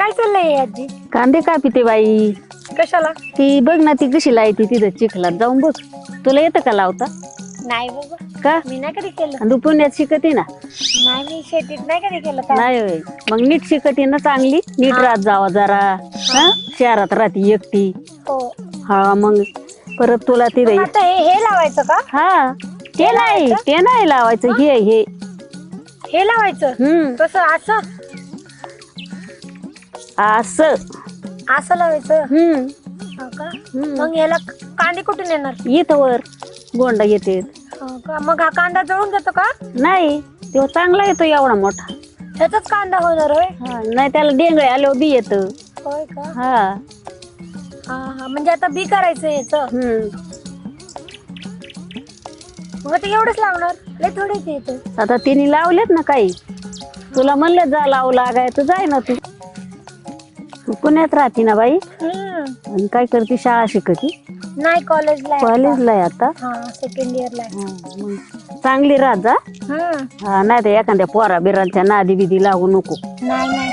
काय चाललंय आजी? कांदे का पिते बाई? कशाला? ती बघ ना ती कशी लायती तिथं चिखलात जाऊन बघ. तुला येतं का लावता? नाही बाबा. का? मी नाही कधी केलं. आणि तू पुण्यात शिकते ना? नाही मी शेतीत नाही कधी केलं का नाही होय. मग नीट शिकते ना चांगली? नीट राहत जावा जरा. हा? शहरात राहते एकटी. हो. हा मग परत तुला तिथे मग आता हे हे लावायचं का? हा. ते नाही. ते नाही लावायचं. हे? हे हे. लावायचं? हम्म. कसं असं? असं असं लावायचं? हम्म. हो का. मग ह्याला कांदे कुठून येणार? येतं वर गोंडा येते. हो का? मग हा कांदा जळून जातो का? नाही तेव्हा चांगला येतो एवढा मोठा. ह्याचाच कांदा होणार होय? हा नाही त्याला डेंगळे आल्यावर बी येत. होय का? हा. हा हा. म्हणजे आता बी करायचं याच? हम्म. मग ते एवढंच लावणार? लय थोडेच येतं आता तिने लावलेत ना काही. तुला म्हणलं जा लावू लागाय तर जाय ना तू. तू पुण्यात राहते ना बाई. हम्म. आणि काय करते शाळा शिकती नाही कॉलेजला आहे. कॉलेजला आहे आता. हा सेकंड इयरला आहे हा, मग चांगली राहत जा. हम्म. हा नाही तर एखाद्या पोरा बिरांच्या नादी बिदी लागू नको. नाही नाही.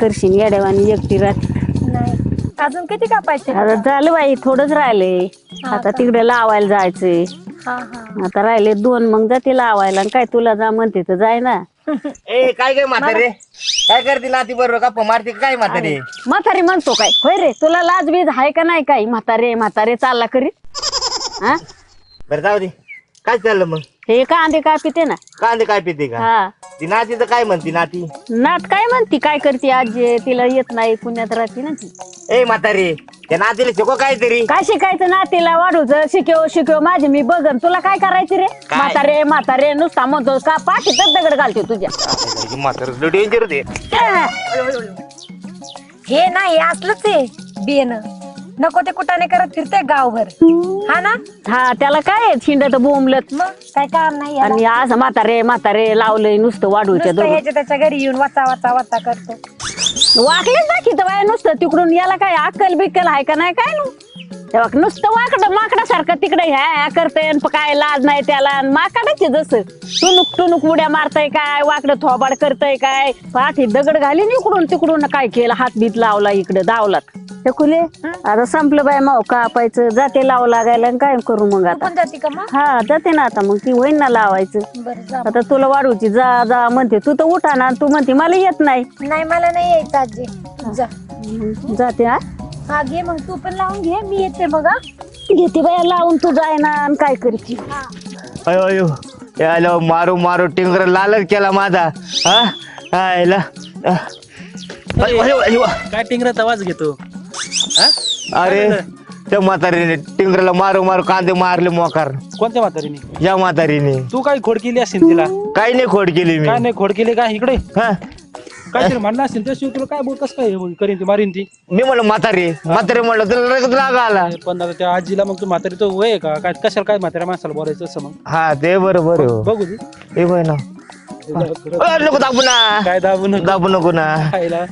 करशील येड्यावानी एकटी राहते. नाही. अजून किती कापायचे? आता झालं बाई थोडंच राहिलंय आता तिकडे लावायला जायचंय. हा हा. आता राहिले दोन मग जाते लावायला. आणि काय तुला जा म्हणते तर जाय ना. ए काय काय म्हातारे? काय करते नाती बरोबर गप्पा मारते का काय म्हातारे? म्हातारी म्हणतो काय? होय रे तुला लाज बीज आहे का नाही काय? म्हातारे म्हातारे चालला करीत. हा? बरं जाऊ दे. काय चाललं मग? हे कांदे काय पिते ना? कांदे काय पिते का? हा. ती नाती तर काय म्हणती नाती? नात काय म्हणती? काय करते आजी? तिला येत नाही पुण्यात राहते ना ती. ए म्हातारे त्या नातीला शिको काहीतरी. काय शिकायचं ना तिला वाढूचं शिकव शिकव. माझे मी बघन. तुला काय करायचं रे? काय? म्हातारे म्हातारे नुसता म्हणतो का? पाठीत दगड घालते तुझ्या. म्हातारे डेंजर होते हे. नाही असलंच आहे बियन नको ते कुठाने करत फिरते गावभर. हा ना? हा त्याला काय छिंडत बोंबलत. मग? काय काम नाही याला. आणि आज म्हातारे म्हातारे लावलंय नुसतं वाढूच्या नुसतं दगड ह्याच्या त्याच्या घरी येऊन वाचा वाचा वाचा करतो. वाकलेच दाखित बाय नुसतं तिकडून याला काय अक्कल बिक्कल आहे का नाही काय नु? तेव्हा नुसतं वाकडं माकडासारखं तिकडे ह्या करतय काय लाज नाही त्याला. आणि माकडाचे जसं. टुनुक टुनुक उड्या मारतय काय वाकडं थोबाड करतय काय. पाठी दगड घालीन इकडून तिकडून काय केलं? हात बीत लावला इकडे धावलात. हे खुले. आता संपलं बाय माव कापायचं जाते लावं लागायला आणि काय करू मग आता. पण जाते का मग? हा जाते ना आता मग ती होईन ना लावायचं. बरं जा आता तुला वाढूची जा जा म्हणते. तू तर उठा ना तू म्हणते मला येत नाही. नाही मला नाही यायचं आजी. जा. जाते हा? हा घे मग. तू पण लावून घे मी येते मग हा. घेते बाया लावून तू जाय ना आणि काय करते. अयो अयो. याला मारू मारू टिंगर लालच केला माझा. हा? आयला. अयो, अयो, अयो. काय टिंगराचा आवाज घेतो? हा? अरे त्या म्हातारीने टिंगरला मारू मारू कांदे मारले मोकार. कोणत्या म्हातारीने? या म्हातारीने. तू काय खोड केली असेल तिला? काही नाही खोड केली मी. काय नाही खोड केली का इकडे? हा. काहीतरी म्हणलं असेल त्याशिवाय तुला काय बोल कसं काय हे करीन ती मारीन ती? मी म्हणलं म्हातारी म्हातारी म्हणलं तुला लगेच राग आला. पण आता त्या आजीला मग तू म्हातारी तो वय आहे का? काय कशाला काय म्हाताऱ्या माणसाला बोलायचं असं मग? हा ते बरोबर आहे हो. बघू हे बघ ना. अ, नको दाबू ना. काय दाबू नको. दाबू नको ना. खायला.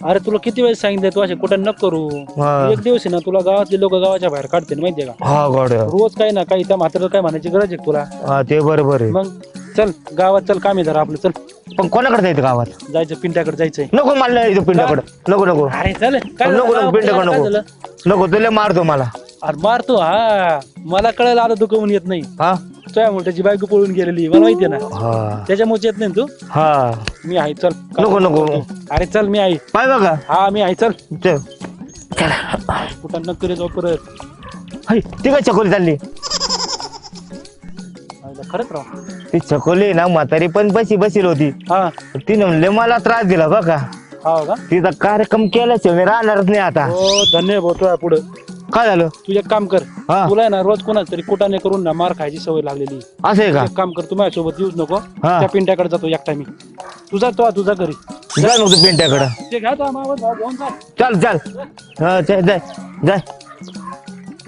अरे तुला किती वेळेस सांगितलं तू असे कुठं न करू? हा. एक दिवस आहे ना तुला गावातले लोक गावाच्या बाहेर काढते माहितीये का? हा गॉड रोज काय ना काही त्या म्हाताऱ्याला काय म्हणायची गरज आहे का तुला? हा ते बरोबर आहे. मग चल गावात चल काम आहे जरा आपलं चल. पण कोणाकडे जायचं गावात? जायचं पिंट्याकडे जायचंय. नको मला नाही इथं पिंडाकडे नको नको. अरे चल काय नको नको? पिंडाकडे काय नको. झालं? नको तुला मारतो मला. अरे मारतो हा. मला कळायला आलं कमून येत नाही. हा? तुझ्यामुळे त्याची बायको पळून गेलेली मला माहितीये ना? हा. त्याच्यामुळे येत नाही ना तू? हा. मी आहे चल. नको नको अरे चल मी आहे. पाय बघा. हा मी आहे चल. चल. कुठं नक्की जाऊ परत. हाय, ती काय चकोली चालली? आईला खरंच राव. ती चकोली ना म्हातारी पण बशी बसील होती. हा. तिने म्हणले मला त्रास दिला बघा. हा का? तिचा कार्यक्रम केल्याशिवाय मी राहणारच नाही आता. हो धन्य भाऊ तुझ्या पुढे. काय झालं? तू एक काम कर. हा. तुला आहे ना रोज कोणाच तरी कुटाने करून ना मार खायची सवय लागलेली. असं आहे का? एक काम कर तू माझ्यासोबत येऊच नको. हा. त्या पिंट्याकडे जातो एकटा मी. तुझा तो तुझा घरी. जाय मग तू पिंट्याकडं. ते घ्या तो मावस भाऊ घेऊन जा. चल चल. हा, चल जाय जाय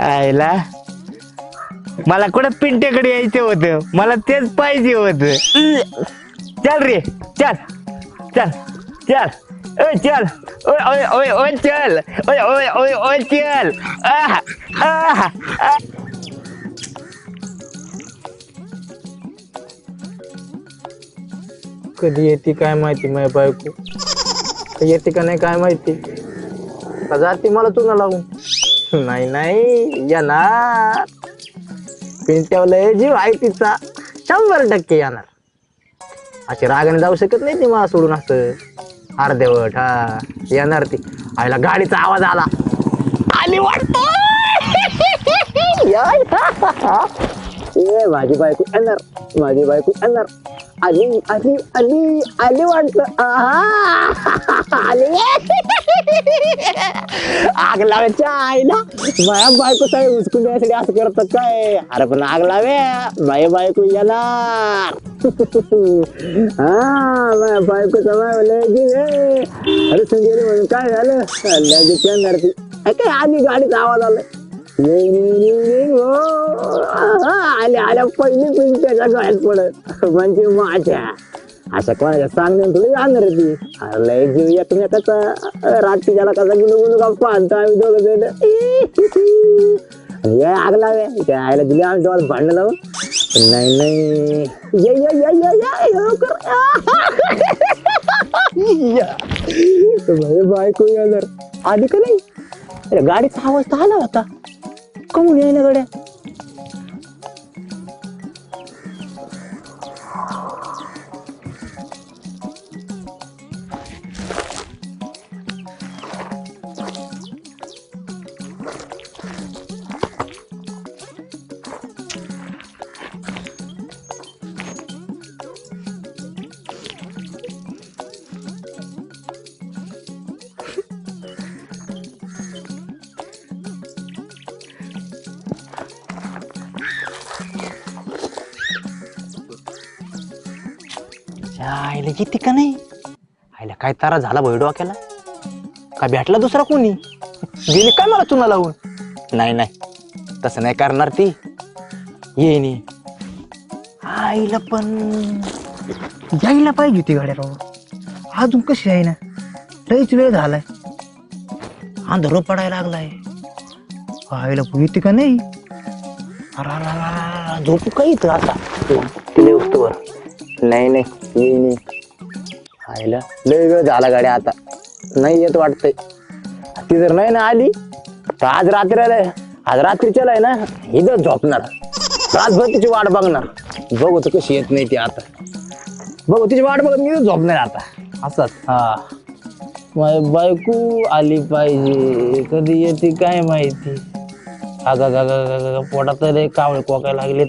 आयला. मला कुठं पिंट्याकडे यायचं होतं? मला तेच पाहिजे होत. चल रे चल. चल चल. ओय चल ओय ओय ओय ओय चल ओय ओय ओय ओय चल आह, आह, आह. कधी येते काय माहिती माझ्या बायको? येते का नाही काय माहिती? का जाते मला तुला लावून नाही नाही येणार पिंट्यावर लय जीव आहे तिचा. शंभर टक्के येणार. अशी रागाने जाऊ शकत नाही ती मला सोडून असं. अर्धवट हा. येणार ती. आईला गाडीचा आवाज आला. आली वाटतो. ए माझी बायको येणार. माझी बायको येणार. आली आली आली आली वाटत. आली. आग लावायच्या आईला माझ्या बायको काय उचकून द्यायसाठी असं करत काय? अरे पण आग लावे. माझ्या बायको येणार. हा माझ्या बायकोचा अरे संजय म्हणून काय झालं? लगेच येणार ती. काय आधी गाडीचा आवाज आला आल्या आल्या पहिली पिंट्याच्या गळ्यात पडत. म्हणजे माझ्या. अशा कोणाच्या सांगण्यात थोडी जाणार ती. अरे लय जीव एकमेकाचा रात्री त्याला कसा गुलू गुलू गप्पा आणतो आम्ही दोघं जण. ये या आग लावे. त्या आईला दिली आम्ही तुम्हाला भांडण लावून. नाही नाही. ये ये ये ये ये लवकर. या. बाई, बायको येणार. आधी का नाही? अरे गाडीचा आवाज तर आला होता. कमून यायला आईला येते का नाही? आईला काय तारा झाला भाई डोक्याला? काय भेटला दुसरा कोणी? गेली काय मला चुना लावून? नाही नाही. तसं नाही करणार ती. येईनी आईला पण यायला पाहिजे होती गाड्या राव अजून कशी आहे ना? लईच वेळ झालाय. अंधार पडायला लागलाय. आईला येते का नाही? अरे झोपू का इथं आता? तिला वस्तूवर. नाही नाही. नाही. आईला लय वेळ झाला गाड्या आता. नाही येत वाटतंय. ती जर नाही ना आली तर आज रात्री आज रात्रीच्याला आहे ना इथं झोपणार. रातभर तिची वाट बघणार. बघू तर कशी येत नाही ती आता. बघू तिची वाट बघत मी झोपणार आता. असंच? हा. माझी बायको आली पाहिजे. कधी येते काय माहिती? आगा गा गा पोटात रे कावळे कोकाय लागलेत.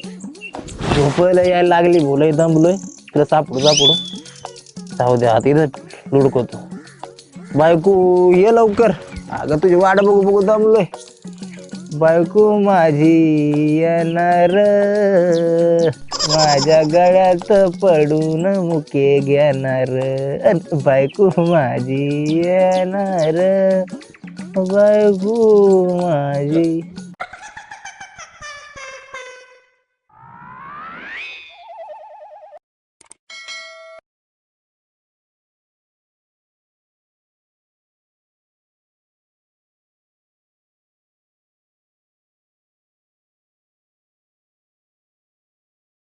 झोपायला यायला लागली बोलय दमलोय. तिला सापडू सापडू. जाऊ द्या हात इथं लुडकवतो बायको ये लवकर. अगं तुझी वाट बघू बघू दमलोय. बायको माझी येणार. माझ्या गळ्यात पडून मुके घेणार. बायको माझी येणार. बायको माझी